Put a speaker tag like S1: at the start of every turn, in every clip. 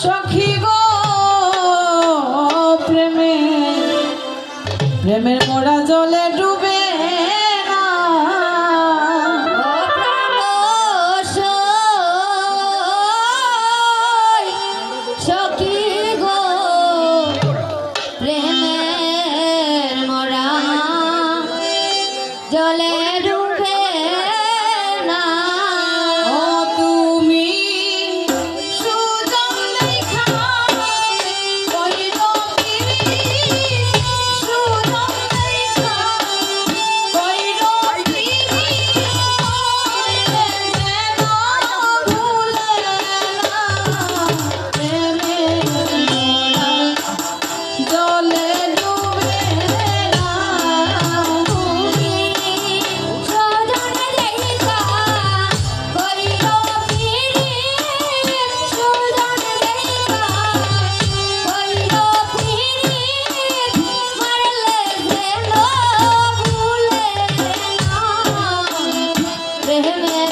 S1: সখী গো প্রেমে প্রেমের মোড়া জলে ডুবে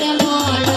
S1: மரமோடு